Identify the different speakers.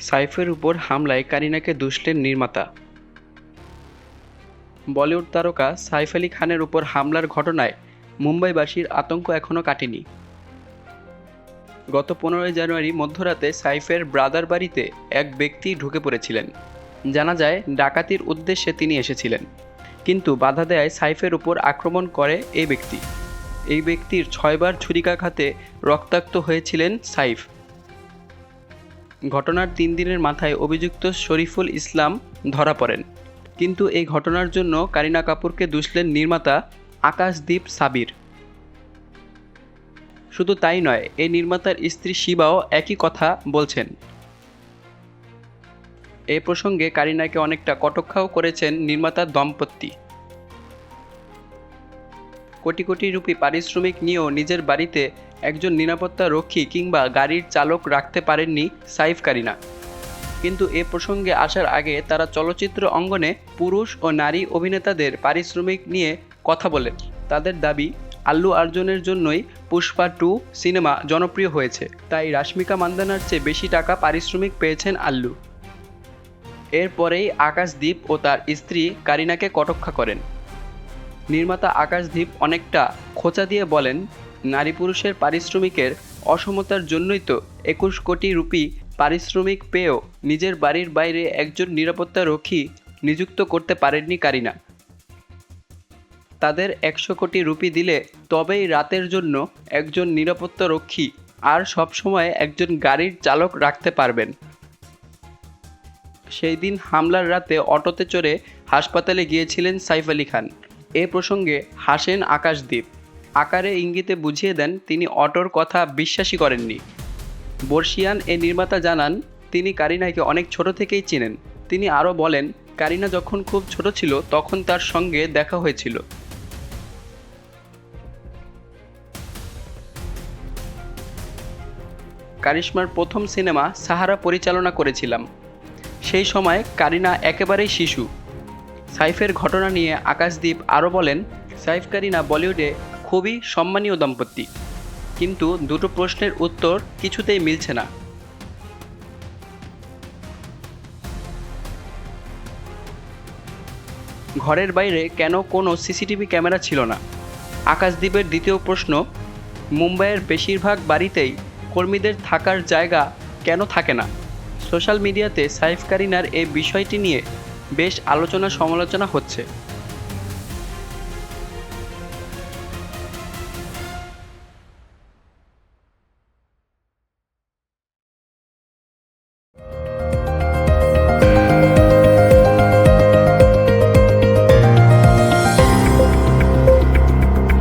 Speaker 1: সাইফের উপর হামলায় কারিনাকে দুষলেন নির্মাতা। বলিউড তারকা সাইফ আলী খানের উপর হামলার ঘটনায় মুম্বাইবাসীর আতঙ্ক এখনও কাটেনি। গত পনেরোই জানুয়ারি মধ্যরাতে সাইফের ব্রাদার বাড়িতে এক ব্যক্তি ঢুকে পড়েছিলেন। জানা যায়, ডাকাতির উদ্দেশ্যে তিনি এসেছিলেন। কিন্তু বাধা দেয় সাইফের উপর আক্রমণ করে এই ব্যক্তি। এই ব্যক্তির ছয়বার ছুরিকাঘাতে রক্তাক্ত হয়েছিলেন সাইফ। ঘটনার তিন দিনের মাথায় অভিযুক্ত শরীফুল ইসলাম ধরা পড়েন। কিন্তু এই ঘটনার জন্য কারিনা কাপুরকে দুষলেন নির্মাতা আকাশদীপ সাবির। শুধু তাই নয়, এই নির্মাতার স্ত্রী শিবাও একই কথা বলছেন। এ প্রসঙ্গে কারিনাকে অনেকটা কটক্ষাও করেছেন নির্মাতার দম্পতি। কোটি কোটি রুপি পারিশ্রমিক নিয়েও নিজের বাড়িতে একজন নিরাপত্তা রক্ষী কিংবা গাড়ির চালক রাখতে পারেননি সাইফ কারিনা কিন্তু এ প্রসঙ্গে আসার আগে তারা চলচ্চিত্র অঙ্গনে পুরুষ ও নারী অভিনেতাদের পারিশ্রমিক নিয়ে কথা বলেন। তাদের দাবি, আল্লু অর্জুনের জন্যই পুষ্পা টু সিনেমা জনপ্রিয় হয়েছে, তাই রাশ্মিকা মান্দানার চেয়ে বেশি টাকা পারিশ্রমিক পেয়েছেন আল্লু। এরপরেই আকাশদীপ ও তার স্ত্রী কারিনাকে কটক্ষা করেন। নির্মাতা আকাশদীপ অনেকটা খোঁচা দিয়ে বলেন নারী পুরুষের পারিশ্রমিকের অসমতার জন্যই তো একুশ কোটি রুপি পারিশ্রমিক পেয়েও নিজের বাড়ির বাইরে একজন নিরাপত্তা রক্ষী নিযুক্ত করতে পারেননি কারিনা। তাদের একশো কোটি রুপি দিলে তবেই রাতের জন্য একজন নিরাপত্তা রক্ষী আর সবসময় একজন গাড়ির চালক রাখতে পারবেন। সেই দিন হামলার রাতে অটোতে চড়ে হাসপাতালে গিয়েছিলেন সাইফ আলী খান। এ প্রসঙ্গে হাসেন আকাশদ্বীপ আকারে ইঙ্গিতে বুঝিয়ে দেন তিনি অটোর কথা বিশ্বাসই করেননি। বর্ষিয়ান এ নির্মাতা জানান, তিনি কারিনাকে অনেক ছোট থেকেই চেনেন। তিনি আরও বলেন, কারিনা যখন খুব ছোট ছিল, তখন তার সঙ্গে দেখা হয়েছিল। কারিশমার প্রথম সিনেমা সাহারা পরিচালনা করেছিলাম। সেই সময় কারিনা একেবারেই শিশু। সাইফের ঘটনা নিয়ে আকাশদীপ আরও বলেন, সাইফ কারিনা বলিউডে খুবই সম্মানীয় দম্পতি। কিন্তু দুটো প্রশ্নের উত্তর কিছুতেই মিলছে না। ঘরের বাইরে কেন কোনো সিসিটিভি ক্যামেরা ছিল না? আকাশদ্বীপের দ্বিতীয় প্রশ্ন, মুম্বাইয়ের বেশিরভাগ বাড়িতেই কর্মীদের থাকার জায়গা কেন থাকে না? সোশ্যাল মিডিয়াতে সাইফ কারিনার এই বিষয়টি নিয়ে বেশ আলোচনা সমালোচনা হচ্ছে।